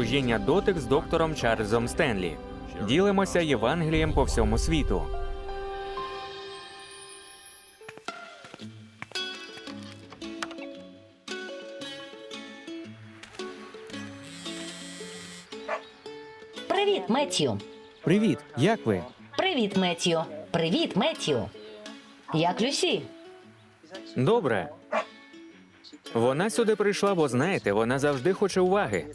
Служіння дотик з доктором Чарльзом Стенлі. Ділимося Євангелієм по всьому світу. Привіт, Меттію. Привіт, як ви? Привіт, Меттію. Привіт, Меттію. Як Люсі? Добре. Вона сюди прийшла, бо знаєте, вона завжди хоче уваги.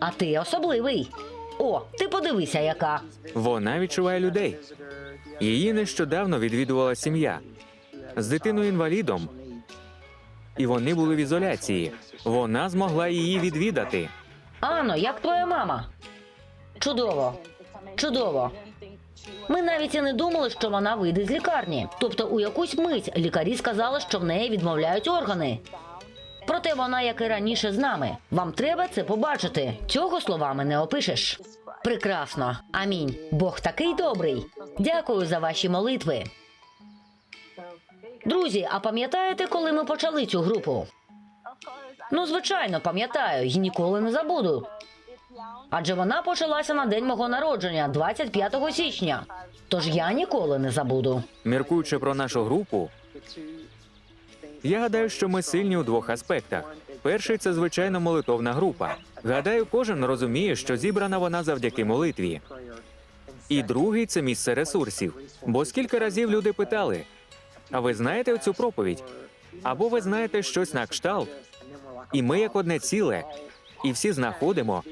А ти особливий. О, ти подивися, яка. Вона відчуває людей. Її нещодавно відвідувала сім'я з дитиною інвалідом, і вони були в ізоляції. Вона змогла її відвідати. Ано, як твоя мама? Чудово. Чудово. Ми навіть і не думали, що вона вийде з лікарні. Тобто, у якусь мить лікарі сказали, що в неї відмовляють органи. Проте вона, як і раніше, з нами. Вам треба це побачити. Цього словами не опишеш. Прекрасно. Амінь. Бог такий добрий. Дякую за ваші молитви. Друзі, а пам'ятаєте, коли ми почали цю групу? Ну, звичайно, пам'ятаю і ніколи не забуду. Адже вона почалася на день мого народження, 25 січня. Тож я ніколи не забуду. Міркуючи про нашу групу, я гадаю, що ми сильні у двох аспектах. Перший це звичайно молитовна група. Гадаю, кожен розуміє, що зібрана вона завдяки молитві. І другий це місце ресурсів. Бо скільки разів люди питали: а ви знаєте цю проповідь? Або ви знаєте щось на кшталт? І ми як одне ціле, і всі знаходимо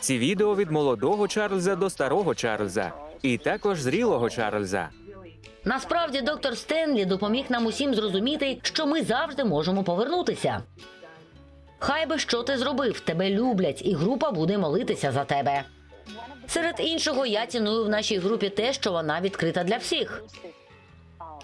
ці відео від молодого Чарльза до старого Чарльза, і також зрілого Чарльза. Насправді, доктор Стенлі допоміг нам усім зрозуміти, що ми завжди можемо повернутися. Хай би що ти зробив, тебе люблять, і група буде молитися за тебе. Серед іншого, я ціную в нашій групі те, що вона відкрита для всіх.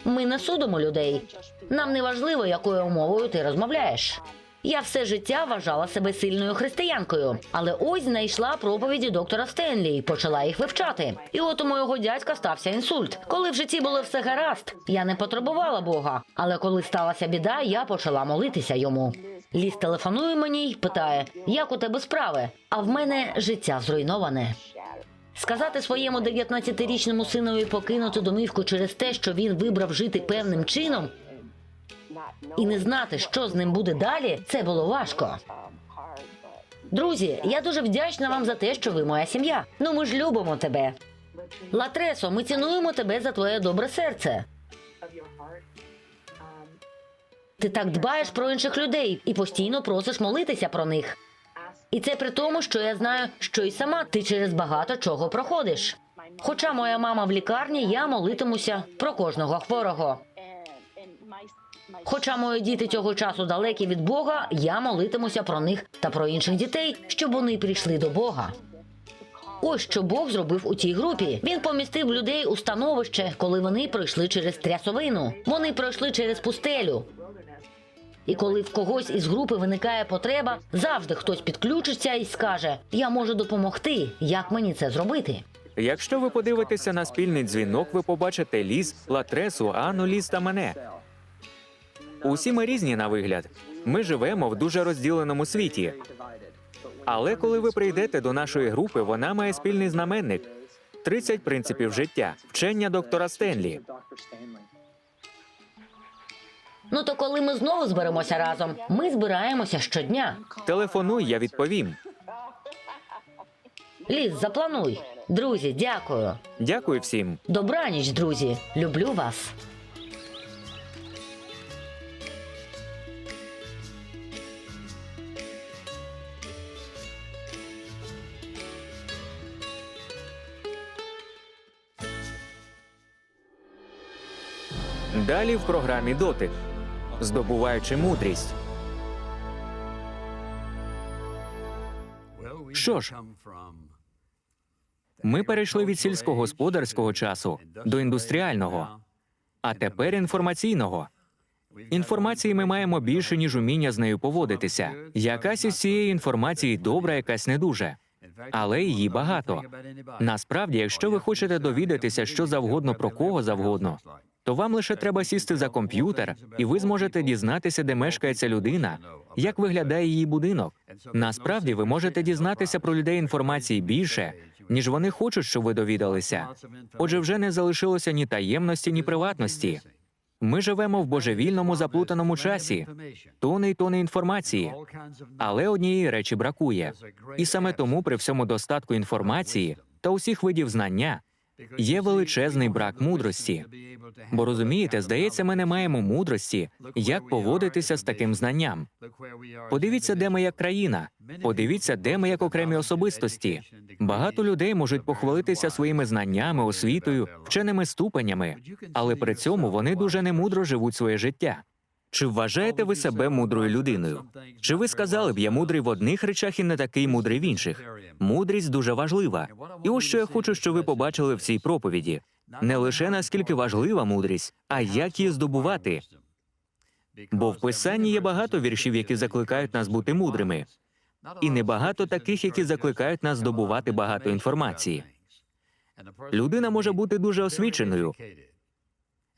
Ми не судимо людей. Нам не важливо, якою мовою ти розмовляєш. Я все життя вважала себе сильною християнкою, але ось знайшла проповіді доктора Стенлі і почала їх вивчати. І от у моєго дядька стався інсульт. Коли в житті було все гаразд, я не потребувала Бога. Але коли сталася біда, я почала молитися йому. Ліс телефонує мені й питає, як у тебе справи? А в мене життя зруйноване. Сказати своєму 19-річному синові покинути домівку через те, що він вибрав жити певним чином, і не знати, що з ним буде далі, це було важко. Друзі, я дуже вдячна вам за те, що ви моя сім'я. Ну ми ж любимо тебе. Латресо, ми цінуємо тебе за твоє добре серце. Ти так дбаєш про інших людей і постійно просиш молитися про них. І це при тому, що я знаю, що й сама ти через багато чого проходиш. Хоча моя мама в лікарні, я молитимуся про кожного хворого. Хоча мої діти цього часу далекі від Бога, я молитимуся про них та про інших дітей, щоб вони прийшли до Бога. Ось що Бог зробив у цій групі. Він помістив людей у становище, коли вони пройшли через трясовину. Вони пройшли через пустелю. І коли в когось із групи виникає потреба, завжди хтось підключиться і скаже: Я можу допомогти. Як мені це зробити? Якщо ви подивитеся на спільний дзвінок, ви побачите ліс, латресу, Анну, ліс та мене. Усі ми різні на вигляд. Ми живемо в дуже розділеному світі. Але коли ви прийдете до нашої групи, вона має спільний знаменник 30 принципів життя, вчення доктора Стенлі. Ну то коли ми знову зберемося разом, ми збираємося щодня. Телефонуй, я відповім. Ліс, заплануй. Друзі, дякую. Дякую всім. Добраніч, друзі. Люблю вас. Далі в програмі дотик, здобуваючи мудрість. Що ж, Ми перейшли від сільськогосподарського часу до індустріального, а тепер інформаційного. Інформації ми маємо більше, ніж уміння з нею поводитися. Якась із цієї інформації добра, якась не дуже. Але її багато. Насправді, якщо ви хочете довідатися що завгодно про кого завгодно, то вам лише треба сісти за комп'ютер, і ви зможете дізнатися, де мешкає ця людина, як виглядає її будинок. Насправді ви можете дізнатися про людей інформації більше, ніж вони хочуть, щоб ви довідалися. Отже, вже не залишилося ні таємності, ні приватності. Ми живемо в божевільному заплутаному часі, тони й тони інформації, але однієї речі бракує. І саме тому, при всьому достатку інформації та усіх видів знання, є величезний брак мудрості. Бо розумієте, здається, ми не маємо мудрості, як поводитися з таким знанням. Подивіться, де ми як країна. Подивіться, де ми як окремі особистості. Багато людей можуть похвалитися своїми знаннями, освітою, вченими ступенями, але при цьому вони дуже немудро живуть своє життя. Чи вважаєте ви себе мудрою людиною? Чи ви сказали б, я мудрий в одних речах і не такий мудрий в інших? Мудрість дуже важлива. І ось що я хочу, щоб ви побачили в цій проповіді: не лише наскільки важлива мудрість, а як її здобувати. Бо в писанні є багато віршів, які закликають нас бути мудрими, і небагато таких, які закликають нас здобувати багато інформації. Людина може бути дуже освіченою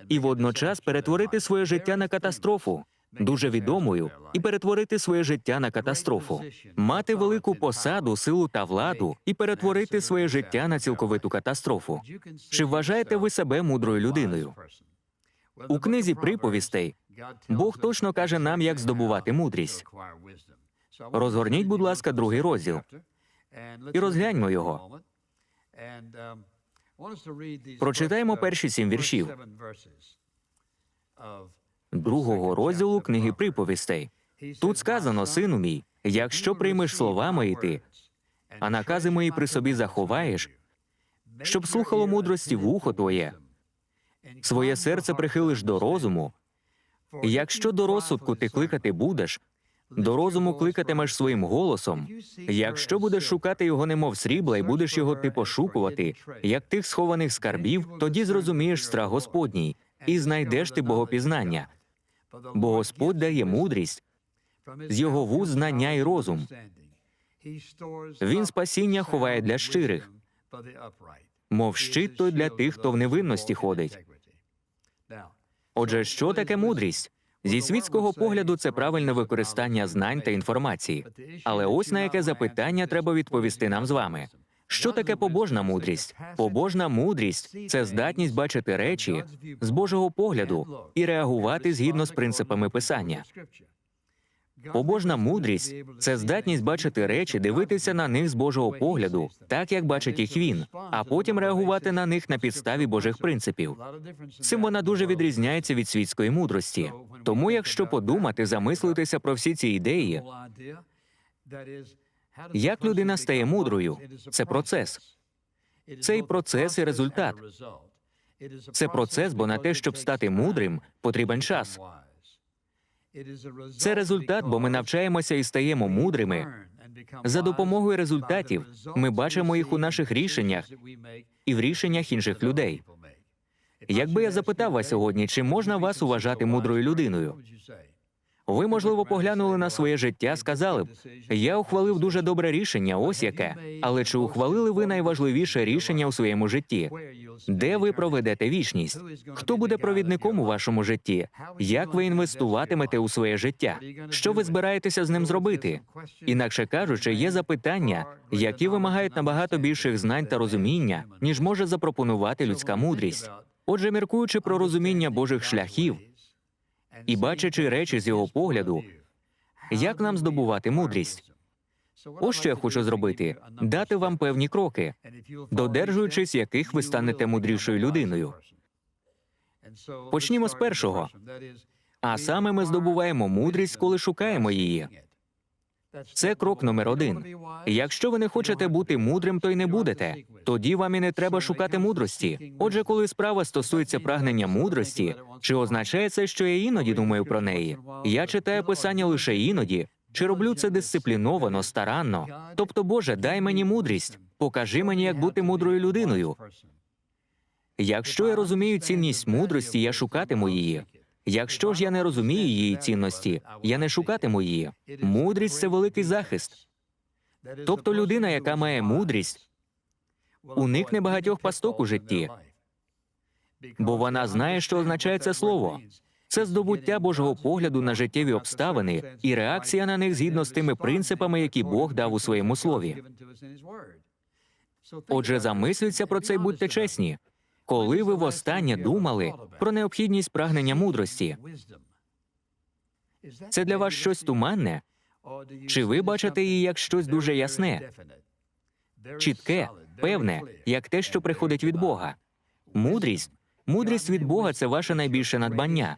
і водночас перетворити своє життя на катастрофу, дуже відомою, і перетворити своє життя на катастрофу, мати велику посаду, силу та владу і перетворити своє життя на цілковиту катастрофу. Чи вважаєте ви себе мудрою людиною? У книзі приповістей Бог точно каже нам, як здобувати мудрість. Розгорніть, будь ласка, другий розділ і розгляньмо його. Прочитаємо перші сім віршів другого розділу книги приповістей. Тут сказано, сину мій, Якщо приймеш слова мої ти, а накази мої при собі заховаєш, щоб слухало мудрості вухо твоє, своє серце прихилиш до розуму. Якщо до розсудку ти кликати будеш, до розуму кликатимеш своїм голосом. Якщо будеш шукати його немов срібла, і будеш його ти пошукувати, як тих схованих скарбів, тоді зрозумієш страх Господній, і знайдеш ти богопізнання. Бо Господь дає мудрість, з його вуз знання і розум. Він спасіння ховає для щирих, мов щит той для тих, хто в невинності ходить. Отже, що таке мудрість? Зі світського погляду це правильне використання знань та інформації. Але ось на яке запитання треба відповісти нам з вами. Що таке побожна мудрість? Побожна мудрість це здатність бачити речі з Божого погляду і реагувати згідно з принципами писання. Побожна мудрість це здатність бачити речі, дивитися на них з Божого погляду, так як бачить їх він, а потім реагувати на них на підставі Божих принципів. Цим вона дуже відрізняється від світської мудрості. Тому, якщо подумати, замислитися про всі ці ідеї, як людина стає мудрою, це процес. цей процес і результат. Це процес, бо на те, щоб стати мудрим, потрібен час. Це результат, бо ми навчаємося і стаємо мудрими. За допомогою результатів ми бачимо їх у наших рішеннях і в рішеннях інших людей. Якби я запитав вас сьогодні, чи можна вас вважати мудрою людиною, ви, можливо, поглянули на своє життя, сказали б: я ухвалив дуже добре рішення, ось яке. Але чи ухвалили ви найважливіше рішення у своєму житті? Де ви проведете вічність? Хто буде провідником у вашому житті? Як ви інвестуватимете у своє життя? Що ви збираєтеся з ним зробити? Інакше кажучи, є запитання, які вимагають набагато більших знань та розуміння, ніж може запропонувати людська мудрість. Отже, міркуючи про розуміння Божих шляхів і бачачи речі з його погляду, як нам здобувати мудрість? Ось що я хочу зробити: дати вам певні кроки, додержуючись яких ви станете мудрішою людиною. Почнімо з першого. А саме ми здобуваємо мудрість, коли шукаємо її. Це крок номер один. Якщо ви не хочете бути мудрим, то й не будете. Тоді вам і не треба шукати мудрості. Отже, коли справа стосується прагнення мудрості, чи означає це, що я іноді думаю про неї? Я читаю писання лише іноді, чи роблю це дисципліновано, старанно? Тобто, Боже, дай мені мудрість, покажи мені, як бути мудрою людиною. Якщо я розумію цінність мудрості, я шукатиму її. Якщо ж я не розумію її цінності, я не шукатиму її. Мудрість це великий захист. Тобто людина, яка має мудрість, уникне багатьох пасток у житті, бо вона знає, що означає це слово. Це здобуття Божого погляду на життєві обставини і реакція на них згідно з тими принципами, які Бог дав у своєму слові. Отже, замисліться про це і будьте чесні. Коли ви востаннє думали про необхідність прагнення мудрості, це для вас щось туманне? Чи ви бачите її як щось дуже ясне, чітке, певне, як те, що приходить від Бога? Мудрість, мудрість від Бога це ваше найбільше надбання.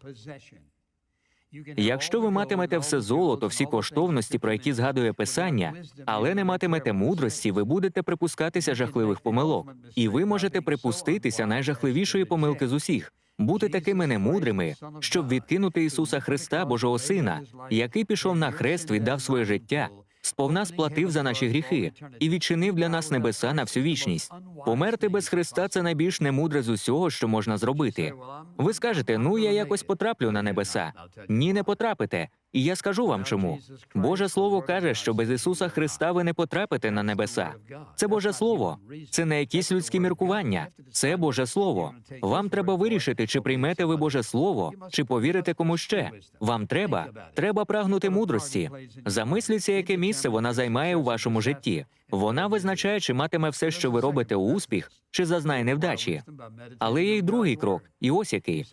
Якщо ви матимете все золото, всі коштовності, про які згадує писання, але не матимете мудрості, ви будете припускатися жахливих помилок, і ви можете припуститися найжахливішої помилки з усіх. Бути такими немудрими, щоб відкинути Ісуса Христа, Божого Сина, який пішов на хрест, віддав своє життя, сповна сплатив за наші гріхи і відчинив для нас небеса на всю вічність. Померти без Христа це найбільш немудре з усього, що можна зробити. Ви скажете, ну я якось потраплю на небеса. Ні, не потрапите. І я скажу вам чому. Боже Слово каже, що без Ісуса Христа ви не потрапите на небеса. Це Боже Слово, це не якісь людські міркування. Це Боже Слово. Вам треба вирішити, чи приймете ви Боже Слово, чи повірите кому ще. Вам треба, треба прагнути мудрості. Замисліться, яке місце вона займає у вашому житті. Вона визначає, чи матиме все, що ви робите, успіх, чи зазнає невдачі. Але є й другий крок, і ось який.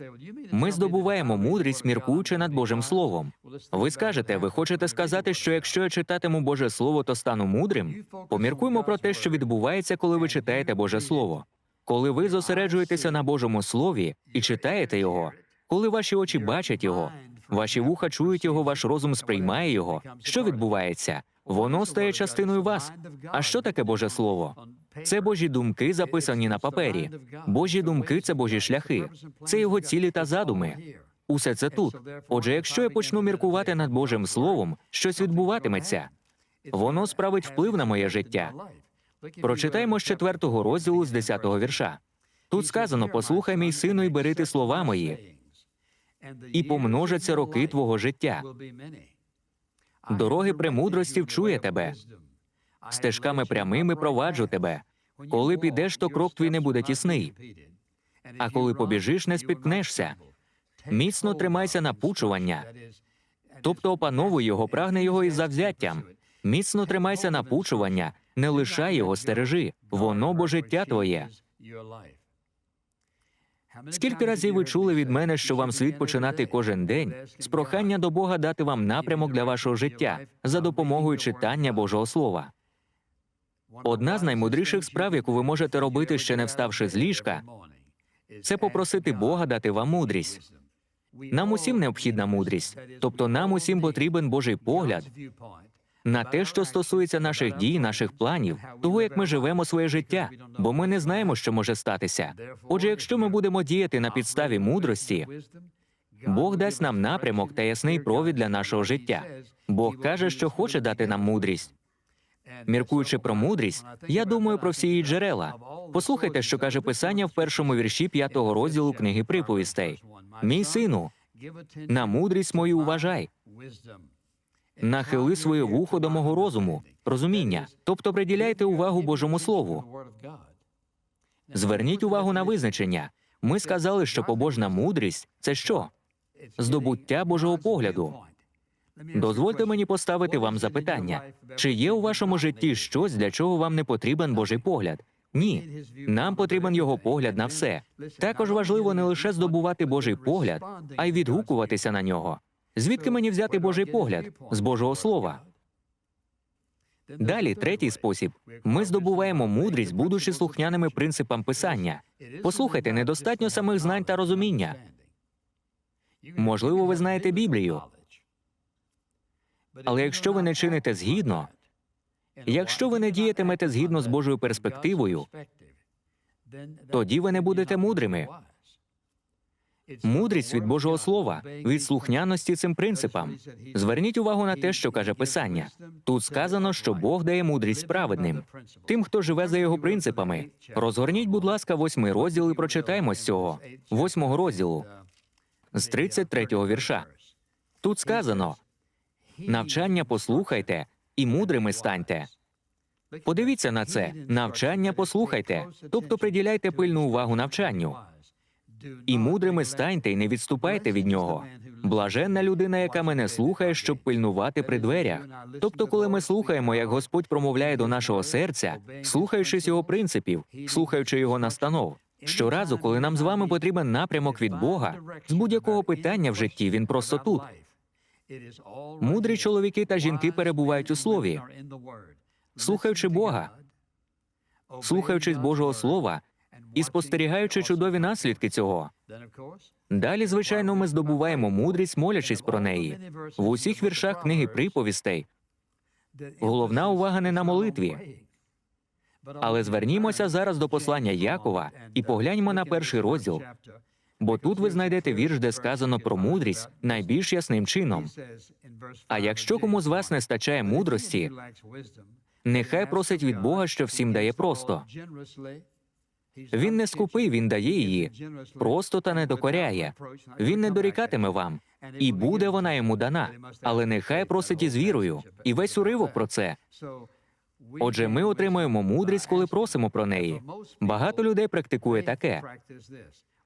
Ми здобуваємо мудрість, міркуючи над Божим Словом. Ви скажете, ви хочете сказати, що якщо я читатиму Боже Слово, то стану мудрим? Поміркуймо про те, що відбувається, коли ви читаєте Боже Слово. Коли ви зосереджуєтеся на Божому Слові і читаєте його, коли ваші очі бачать його, ваші вуха чують його, ваш розум сприймає його. Що відбувається? Воно стає частиною вас. А що таке Боже Слово? Це Божі думки, записані на папері. Божі думки це Божі шляхи, це його цілі та задуми. Усе це тут. Отже, якщо я почну міркувати над Божим Словом, щось відбуватиметься. Воно справить вплив на моє життя. Прочитаймо з четвертого розділу з 10-го вірша. Тут сказано: послухай, мій сину, і бери ти слова мої, і помножаться роки твого життя. Дороги премудрості вчує тебе, стежками прямими проваджу тебе. Коли підеш, то крок твій не буде тісний. А коли побіжиш, не спіткнешся. Міцно тримайся напучування, тобто опановуй його, прагне його із завзяттям. Міцно тримайся напучування, не лишай його, стережи. Воно бо життя твоє. Скільки разів ви чули від мене, що вам слід починати кожен день з прохання до Бога дати вам напрямок для вашого життя за допомогою читання Божого Слова? Одна з наймудріших справ, яку ви можете робити, ще не вставши з ліжка, це попросити Бога дати вам мудрість. Нам усім необхідна мудрість, тобто нам усім потрібен Божий погляд на те, що стосується наших дій, наших планів, того, як ми живемо своє життя, бо ми не знаємо, що може статися. Отже, якщо ми будемо діяти на підставі мудрості, Бог дасть нам напрямок та ясний провід для нашого життя. Бог каже, що хоче дати нам мудрість. Міркуючи про мудрість, я думаю про всі її джерела. Послухайте, що каже Писання в першому вірші п'ятого розділу книги приповістей. Мій сину, на мудрість мою уважай, нахили своє вухо до мого розуму, розуміння, тобто приділяйте увагу Божому Слову. Зверніть увагу на визначення. Ми сказали, що побожна мудрість це що? Здобуття Божого погляду. Дозвольте мені поставити вам запитання: чи є у вашому житті щось, для чого вам не потрібен Божий погляд? Ні, нам потрібен його погляд на все. Також важливо не лише здобувати Божий погляд, а й відгукуватися на нього. Звідки мені взяти Божий погляд? З Божого Слова. Далі, третій спосіб. Ми здобуваємо мудрість, будучи слухняними принципам писання. Послухайте, недостатньо самих знань та розуміння. Можливо, ви знаєте Біблію. Але якщо ви не чините згідно, якщо ви не діятимете згідно з Божою перспективою, тоді ви не будете мудрими. Мудрість від Божого Слова, від слухняності цим принципам. Зверніть увагу на те, що каже Писання. Тут сказано, що Бог дає мудрість праведним, тим, хто живе за його принципами. Розгорніть, будь ласка, восьмий розділ і прочитаймо з цього, восьмого розділу, з 33-го вірша. Тут сказано: навчання послухайте і мудрими станьте. Подивіться на це: навчання послухайте, тобто приділяйте пильну увагу навчанню. І мудрими станьте і не відступайте від нього. Блаженна людина, яка мене слухає, щоб пильнувати при дверях. Тобто, коли ми слухаємо, як Господь промовляє до нашого серця, слухаючись його принципів, слухаючи його настанов. Щоразу, коли нам з вами потрібен напрямок від Бога, з будь-якого питання в житті він просто тут. Мудрі чоловіки та жінки перебувають у слові, слухаючи Бога, слухаючись Божого Слова і спостерігаючи чудові наслідки цього. Далі, звичайно, ми здобуваємо мудрість, молячись про неї. В усіх віршах книги приповістей головна увага не на молитві. Але звернімося зараз до послання Якова і погляньмо на перший розділ, бо тут ви знайдете вірш, де сказано про мудрість найбільш ясним чином. А якщо кому з вас не стачає мудрості, Нехай просить від Бога, що всім дає просто. Він не скупий, він дає її просто та не докоряє. Він не дорікатиме вам, і буде вона йому дана. Але нехай просить із вірою. І весь уривок про це. Отже, ми отримуємо мудрість, коли просимо про неї. Багато людей практикує таке.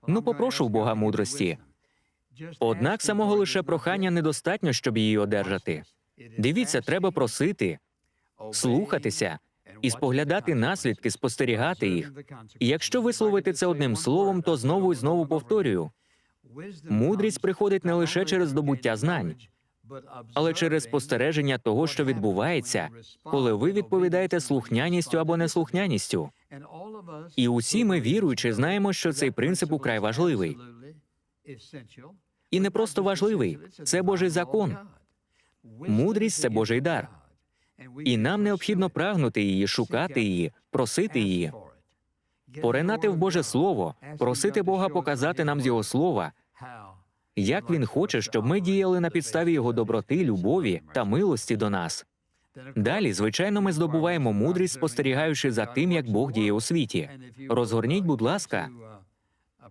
Ну, попрошу в Бога мудрості. Однак самого лише прохання недостатньо, щоб її одержати. Дивіться, треба просити, слухатися і споглядати наслідки, спостерігати їх. Якщо висловити це одним словом, то знову і знову повторюю: мудрість приходить не лише через здобуття знань, але через спостереження того, що відбувається, коли ви відповідаєте слухняністю або неслухняністю. І усі ми, віруючи, знаємо, що цей принцип украй важливий. І не просто важливий, це Божий закон. Мудрість це Божий дар. І нам необхідно прагнути її, шукати її, просити її, поринати в Боже Слово, просити Бога показати нам з Його слова, як Він хоче, щоб ми діяли на підставі Його доброти, любові та милості до нас. Далі, звичайно, ми здобуваємо мудрість, спостерігаючи за тим, як Бог діє у світі. Розгорніть, будь ласка,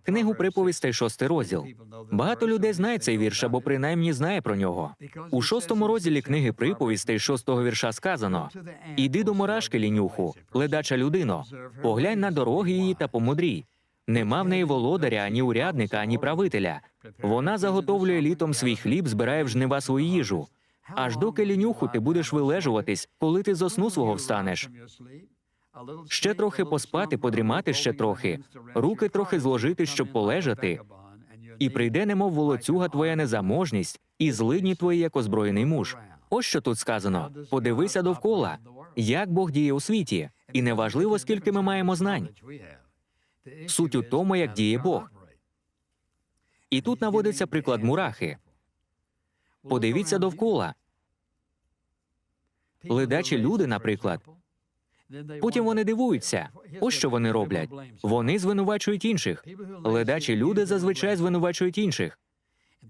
книгу приповістей, шостий розділ. Багато людей знає цей вірш або принаймні знає про нього. У шостому розділі книги приповістей шостого вірша сказано: Іди до мурашки, лінюху, ледача людино, поглянь на дороги її та помудрій. Нема в неї володаря, ані урядника, ані правителя. Вона заготовлює літом свій хліб, збирає в жнива свою їжу. Аж доки лінюху ти будеш вилежуватись, коли ти зо сну свого встанеш. Ще трохи поспати, подрімати ще трохи, руки трохи зложити, щоб полежати, і прийде, немов волоцюга твоя незаможність, і злидні твої, як озброєний муж. Ось що тут сказано: подивися довкола, як Бог діє у світі, і неважливо, скільки ми маємо знань. Суть у тому, як діє Бог. І тут наводиться приклад мурахи. Подивіться довкола. Ледачі люди, наприклад. Потім вони дивуються. Ось що вони роблять. Вони звинувачують інших. Ледачі люди зазвичай звинувачують інших.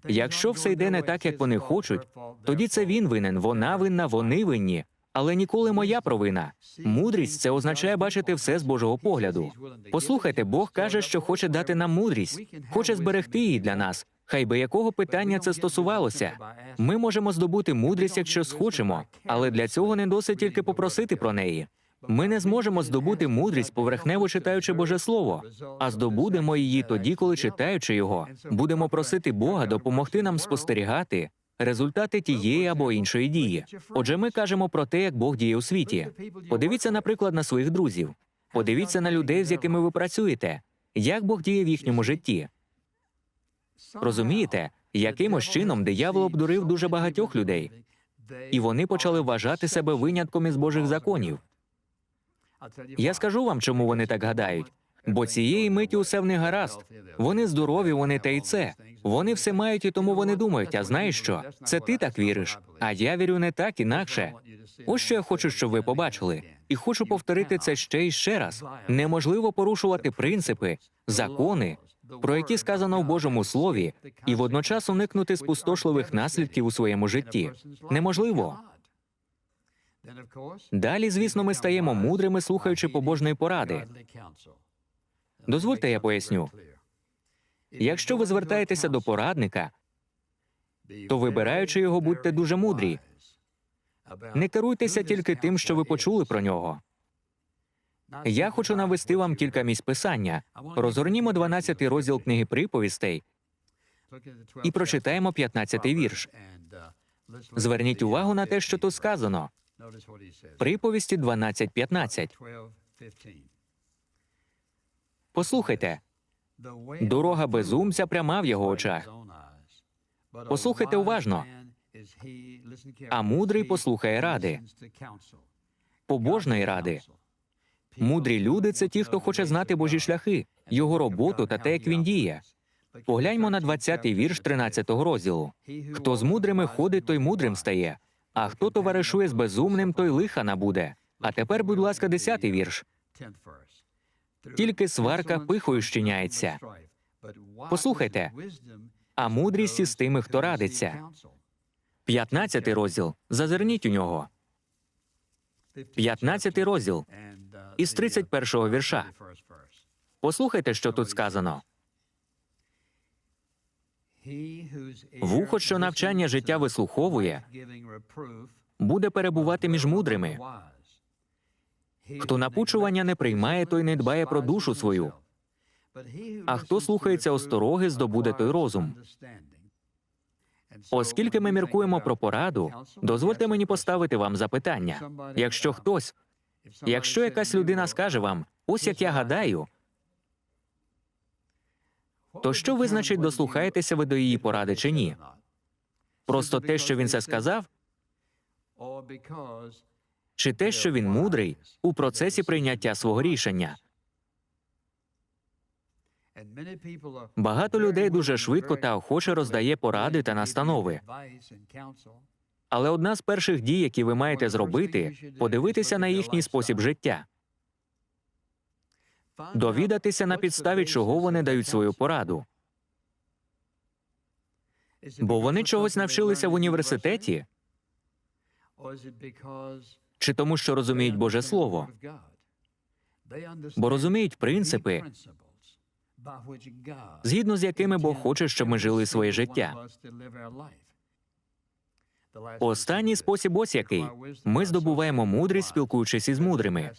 Якщо все йде не так, як вони хочуть, тоді це він винен, вона винна, вони винні. Але ніколи моя провина. Мудрість це означає бачити все з Божого погляду. Послухайте, Бог каже, що хоче дати нам мудрість, хоче зберегти її для нас. Хай би якого питання це стосувалося. Ми можемо здобути мудрість, якщо схочемо, але для цього не досить тільки попросити про неї. Ми не зможемо здобути мудрість, поверхнево читаючи Боже Слово, а здобудемо її тоді, коли читаючи його, будемо просити Бога допомогти нам спостерігати результати тієї або іншої дії. Отже, ми кажемо про те, як Бог діє у світі. Подивіться, наприклад, на своїх друзів. Подивіться на людей, з якими ви працюєте, як Бог діє в їхньому житті. Розумієте, якимось чином диявол обдурив дуже багатьох людей, і вони почали вважати себе винятком із Божих законів. Я скажу вам, чому вони так гадають. Бо цієї миті усе в них гаразд. Вони здорові, вони те й це. Вони все мають, і тому вони думають. А знаєш що? Це ти так віриш, а я вірю не так, інакше. Ось що я хочу, щоб ви побачили, і хочу повторити це ще і ще раз. Неможливо порушувати принципи, закони, про які сказано в Божому слові, і водночас уникнути спустошливих наслідків у своєму житті. Неможливо. Далі, звісно, ми стаємо мудрими, слухаючи побожної поради. Дозвольте, я поясню. Якщо ви звертаєтеся до порадника, то вибираючи його, будьте дуже мудрі. Не керуйтеся тільки тим, що ви почули про нього. Я хочу навести вам кілька місць писання. Розгорнімо 12 розділ книги приповістей і прочитаємо 15-й вірш. Зверніть увагу на те, що тут сказано. Приповісті 12.15. Послухайте, Дорога безумця пряма в його очах. Послухайте уважно. а мудрий послухає ради, побожної ради. Мудрі люди це ті, хто хоче знати Божі шляхи, його роботу та те, як він діє. Погляньмо на 20-й вірш 13-го розділу. Хто з мудрими ходить, той мудрим стає, а хто товаришує з безумним, той лиха набуде. А тепер, будь ласка, 10-й вірш. Тільки сварка пихою щиняється. Послухайте, а мудрість із тими, хто радиться. 15-й розділ. Зазирніть у нього. 15-й розділ. із 31-го вірша. Послухайте, що тут сказано. Вухо, що навчання життя вислуховує, Буде перебувати між мудрими. Хто напучування не приймає, той не дбає про душу свою. А хто слухається остороги, здобуде той розум. Оскільки ми міркуємо про пораду, дозвольте мені поставити вам запитання. Якщо хтось, якщо якась людина скаже вам, ось як я гадаю, то що визначить, дослухаєтеся ви до її поради чи ні? просто те, що він це сказав, чи те, що він мудрий у процесі прийняття свого рішення. Багато людей дуже швидко та охоче роздає поради та настанови. Але одна з перших дій, які ви маєте зробити, подивитися на їхній спосіб життя, довідатися на підставі, чого вони дають свою пораду. Бо вони чогось навчилися в університеті, чи тому, що розуміють Боже Слово, бо розуміють принципи, згідно з якими Бог хоче, щоб ми жили своє життя. Останній спосіб ось який. Ми здобуваємо мудрість, спілкуючись із мудрими.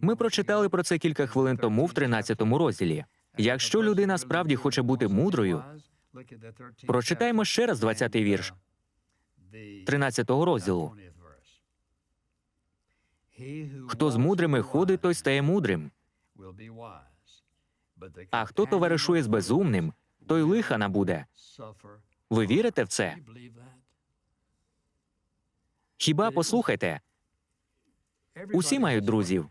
Ми прочитали про це кілька хвилин тому в 13 розділі. Якщо людина справді хоче бути мудрою, прочитаємо ще раз 20-й вірш 13-го розділу. Хто з мудрими ходить, той стає мудрим. А хто товаришує з безумним, той лиха набуде. Ви вірите в це? Хіба послухайте, Усі мають друзів,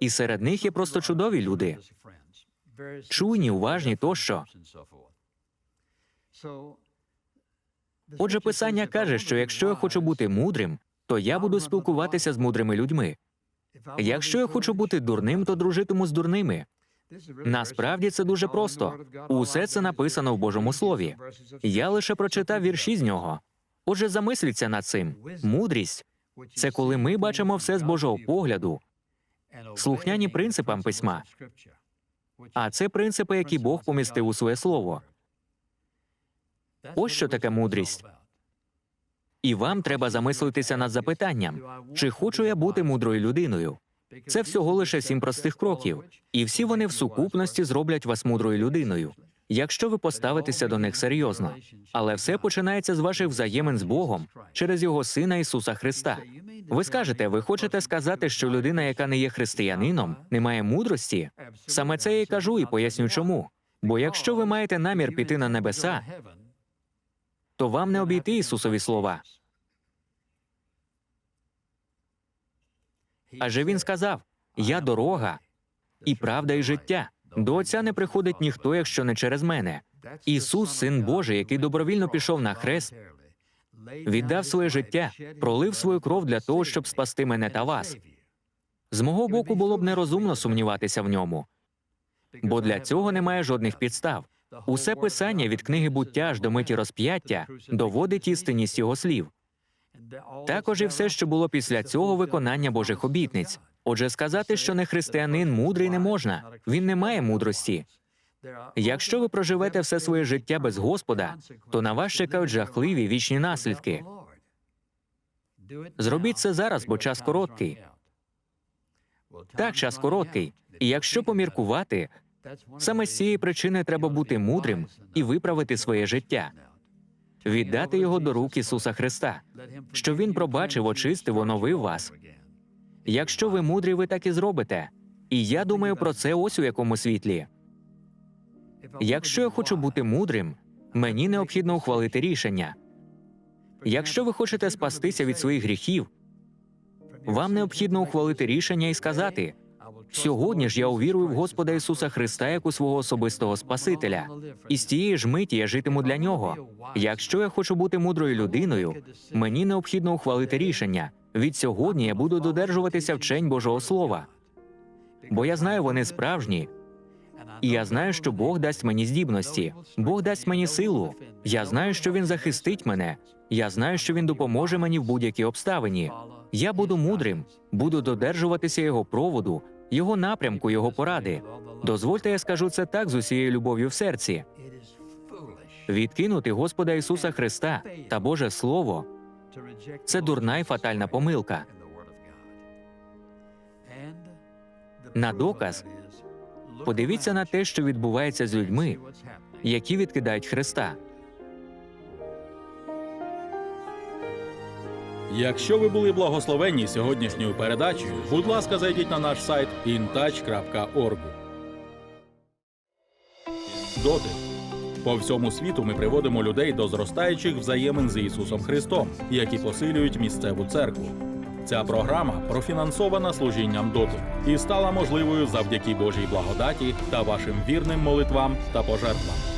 і серед них є просто чудові люди, чуйні, уважні тощо. Отже, писання каже, що якщо я хочу бути мудрим, то я буду спілкуватися з мудрими людьми. Якщо я хочу бути дурним, то дружитиму з дурними. Насправді це дуже просто. Усе це написано в Божому Слові. Я лише прочитав вірші з нього. Отже, замисліться над цим. Мудрість це коли ми бачимо все з Божого погляду, слухняні принципам письма. а це принципи, які Бог помістив у своє слово. Ось що таке мудрість. І вам треба замислитися над запитанням, чи хочу я бути мудрою людиною. Це всього лише сім простих кроків, і всі вони в сукупності зроблять вас мудрою людиною, якщо ви поставитеся до них серйозно. Але все починається з ваших взаємин з Богом через його Сина Ісуса Христа. Ви скажете, ви хочете сказати, що людина, яка не є християнином, не має мудрості? Саме це я і кажу і поясню чому. Бо якщо ви маєте намір піти на небеса, то вам не обійти Ісусові слова. Адже він сказав: Я дорога, і правда, і життя. До Отця не приходить ніхто, якщо не через мене. Ісус, Син Божий, який добровільно пішов на хрест, віддав своє життя, пролив свою кров для того, щоб спасти мене та вас. З мого боку було б нерозумно сумніватися в ньому, бо для цього немає жодних підстав. Усе писання від книги буття аж до миті розп'яття доводить істинність його слів. Також і все, що було після цього виконання Божих обітниць. Отже, сказати, що не християнин мудрий не можна, він не має мудрості. Якщо ви проживете все своє життя без Господа, то на вас чекають жахливі вічні наслідки. Зробіть це зараз, бо час короткий. Так, час короткий. І якщо поміркувати, саме з цієї причини треба бути мудрим і виправити своє життя, віддати його до рук Ісуса Христа, щоб Він пробачив, очистив, оновив вас. Якщо ви мудрі, ви так і зробите. І я думаю про це ось у якому світлі. Якщо я хочу бути мудрим, мені необхідно ухвалити рішення. Якщо ви хочете спастися від своїх гріхів, вам необхідно ухвалити рішення і сказати: сьогодні ж я увірую в Господа Ісуса Христа як у свого особистого Спасителя, і з тієї ж миті я житиму для нього. Якщо я хочу бути мудрою людиною, мені необхідно ухвалити рішення. Від сьогодні я буду додержуватися вчень Божого Слова, бо я знаю, вони справжні, і я знаю, що Бог дасть мені здібності, Бог дасть мені силу. Я знаю, що Він захистить мене. Я знаю, що він допоможе мені в будь-якій обставині. Я буду мудрим, буду додержуватися його проводу, його напрямку, його поради. Дозвольте, я скажу це так з усією любов'ю в серці. Відкинути Господа Ісуса Христа та Боже Слово це дурна і фатальна помилка. На доказ подивіться на те, що відбувається з людьми, які відкидають Христа. Якщо ви були благословенні сьогоднішньою передачею, будь ласка, зайдіть на наш сайт intouch.org. Дотик. По всьому світу ми приводимо людей до зростаючих взаємин з Ісусом Христом, які посилюють місцеву церкву. Ця програма профінансована служінням дотик і стала можливою завдяки Божій благодаті та вашим вірним молитвам та пожертвам.